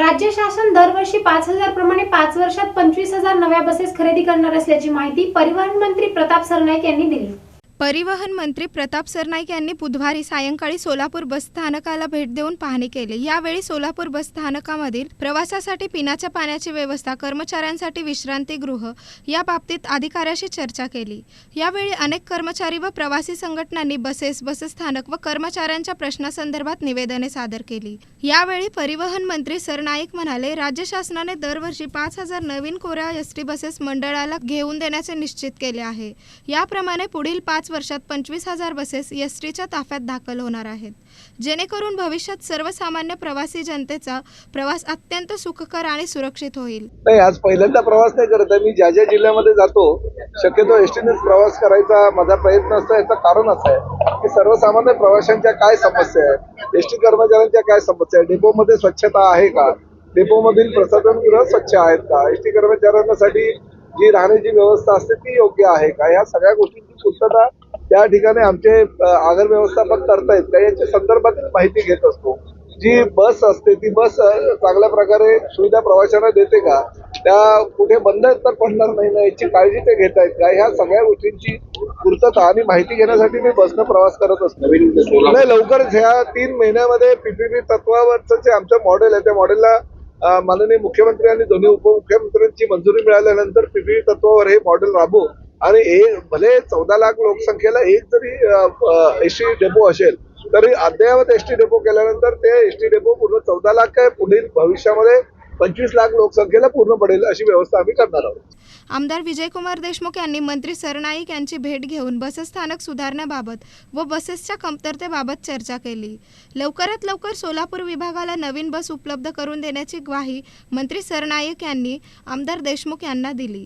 राज्य शासन दरवर्षी पाच हजार प्रमाणे पाच वर्षात पंचवीस हजार नव्या बसेस खरेदी करणार असल्याची माहिती परिवहन मंत्री प्रताप सरनाईक यांनी दिली. परिवहन मंत्री प्रताप सरनाईक यांनी बुधवारी सायंकाळी सोलापूर बसस्थानकाला भेट देऊन पाहणी केली. यावेळी सोलापूर बस स्थानकामधील प्रवासासाठी पिण्याच्या पाण्याची व्यवस्था कर्मचाऱ्यांसाठी विश्रांतीगृह या बाबतीत अधिकाऱ्याशी चर्चा केली. यावेळी अनेक कर्मचारी व प्रवासी संघटनांनी बसेस बसस्थानक व कर्मचाऱ्यांच्या प्रश्नासंदर्भात निवेदने सादर केली. यावेळी परिवहन मंत्री सरनाईक म्हणाले राज्य शासनाने दरवर्षी पाच हजार नवीन कोऱ्या एस टी बसेस मंडळाला घेऊन देण्याचे निश्चित केले आहे. याप्रमाणे पुढील पाच वर्षात पंचवीस हजार बसेस एस टीच्या ताफ्यात दाखल होणार आहेत. जेणेकरून भविष्यात सर्वसामान्य प्रवासी जनतेचा प्रवास अत्यंत सुखकर आणि सुरक्षित होईल. नाही आज पहिल्यांदा प्रवास नाही करत आहे. मी ज्या ज्या जिल्ह्यामध्ये जातो शक्यतो एसटीनेच प्रवास करायचा माझा प्रयत्न असतो. याचं कारण असं आहे की सर्वसामान्य प्रवाशांच्या काय समस्या आहेत एसटी कर्मचाऱ्यांच्या काय समस्या आहेत डेपोमध्ये स्वच्छता आहे का? डेपोमधील प्रसाधनगृह स्वच्छ आहेत का? एसटी कर्मचाऱ्यांसाठी जी राहण्याची व्यवस्था असते ती योग्य आहे का? ह्या सगळ्या गोष्टींची पूर्तता त्या ठिकाणी आमचे आगार व्यवस्थापक करतायत का? याच्या संदर्भातील माहिती घेत असतो. जी बस असते ती बस चांगल्या प्रकारे सुविधा प्रवाशांना देते का? त्या कुठे बंद तर पडणार नाही ना? याची काळजी ते घेत आहेत का? ह्या सगळ्या गोष्टींची पूर्तता आणि माहिती घेण्यासाठी मी बसनं प्रवास करत असतो. नाही लवकरच ह्या तीन महिन्यामध्ये पीपीपी तत्वावरचं जे आमचं मॉडेल आहे त्या मॉडेलला माननीय मुख्यमंत्री आणि दोन्ही उपमुख्यमंत्र्यांची मंजुरी मिळाल्यानंतर पीपीपी तत्वावर हे मॉडेल राबवू आणि हे भले चौदा लाख लोकसंख्येला एक जरी एस टी डेपो असेल तरी अद्ययावत एस टी डेपो केल्यानंतर ते एस टी डेपो पूर्ण चौदा लाख काय पुढील भविष्यामध्ये पंचवीस लाख लोकसंख्येला पूर्ण पडेल अशी व्यवस्था आम्ही करणार आहोत. आमदार विजयकुमार देशमुख यांनी मंत्री सरनाईक यांची भेट घेऊन बसस्थानक सुधारण्याबाबत व बसेसच्या कमतरतेबाबत चर्चा केली. लवकरात लवकर सोलापूर विभागाला नवीन बस उपलब्ध करून देण्याची ग्वाही मंत्री सरनाईक यांनी आमदार देशमुख यांना दिली.